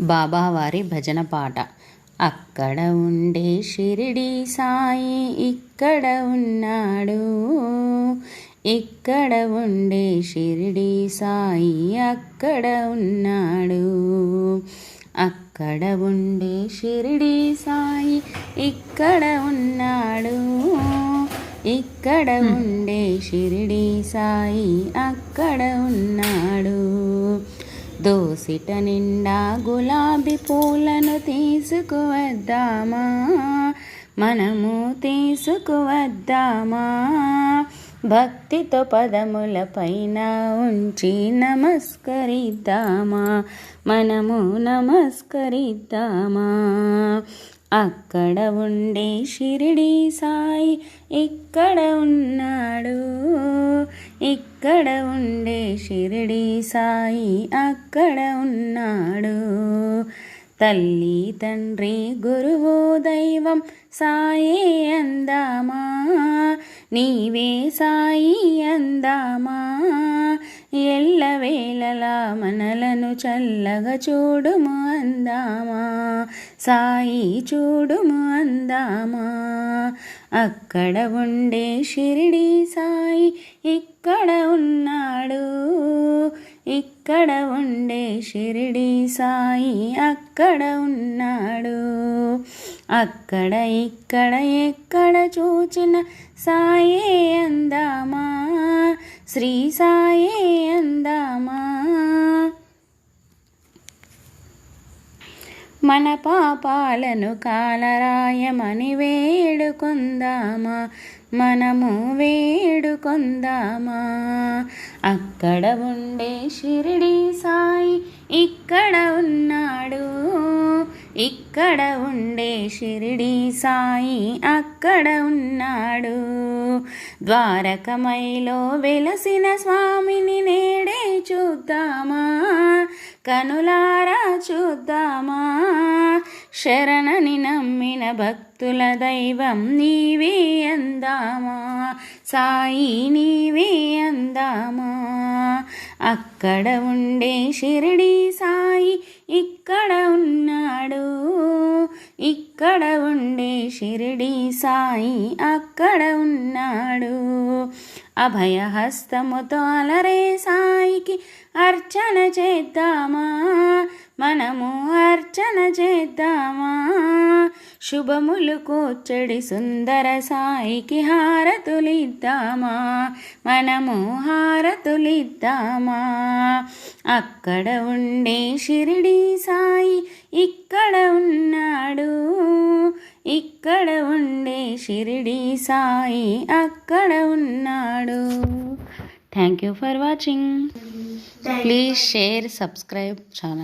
బాబావారి భజన పాట. అక్కడ ఉండే షిరిడి సాయి ఇక్కడ ఉన్నాడు. ఇక్కడ ఉండే షిరిడి సాయి అక్కడ ఉన్నాడు. అక్కడ ఉండే షిరిడి సాయి ఇక్కడ ఉన్నాడు. ఇక్కడ ఉండే షిరిడి సాయి అక్కడ ఉన్నాడు. దోసిట నిండా గులాబీ పూలను తీసుకువద్దామా? మనము తీసుకువద్దామా? భక్తితో పదముల పైన ఉంచి నమస్కరిద్దామా? మనము నమస్కరిద్దామా? అక్కడ ఉండే షిరిడి సాయి ఇక్కడ ఉన్నాడు ఇక్కడ ఉండే షిరిడి సాయి అక్కడ ఉన్నాడు. తల్లి తండ్రి గురువు దైవం సాయే అందామా? నీవే సాయి అందామా? ఎల్లవేళలా మనలను చల్లగా చూడుము అందామా? సాయి చూడుము అందామా? అక్కడ ఉండే షిరిడి సాయి ఇక్కడ ఉన్నాడు. ఇక్కడ ఉండే షిరిడి సాయి అక్కడ ఉన్నాడు. అక్కడ ఇక్కడ ఎక్కడ చూచిన సాయే అందామా? శ్రీ సాయే అందామా? మన పాపాలను కాలరాయమని వేడుకుందామా? మనము వేడుకొందామా? అక్కడ ఉండే షిరిడి సాయి ఇక్కడ ఉన్నాడు. ఇక్కడ ఉండే షిరిడి సాయి అక్కడ ఉన్నాడు. ద్వారకమైలో వెలసిన స్వామిని నేడే చూద్దామా? కనులారా చూద్దామా? శరణని నమ్మిన భక్తుల దైవం నీవే అందామా? సాయి నీవే అందామా? అక్కడ ఉండే షిరిడి సాయి ఇక్కడ ఉన్నాడు. ఇక్కడ ఉండే షిరిడి సాయి అక్కడ ఉన్నాడు. అభయహస్తముతో అలరే సాయికి అర్చన చేద్దామా? మనము అర్చన చేద్దామా? శుభములు కూర్చడి సుందర సాయికి హారతులిద్దామా? మనము హారతులిద్దామా? అక్కడ ఉండే షిరిడి సాయి ఇక్కడ ఉన్నాడు. ఇక్కడ ఉండే షిరిడి సాయి అక్కడ ఉన్నాడు. Thank you for watching please share subscribe channel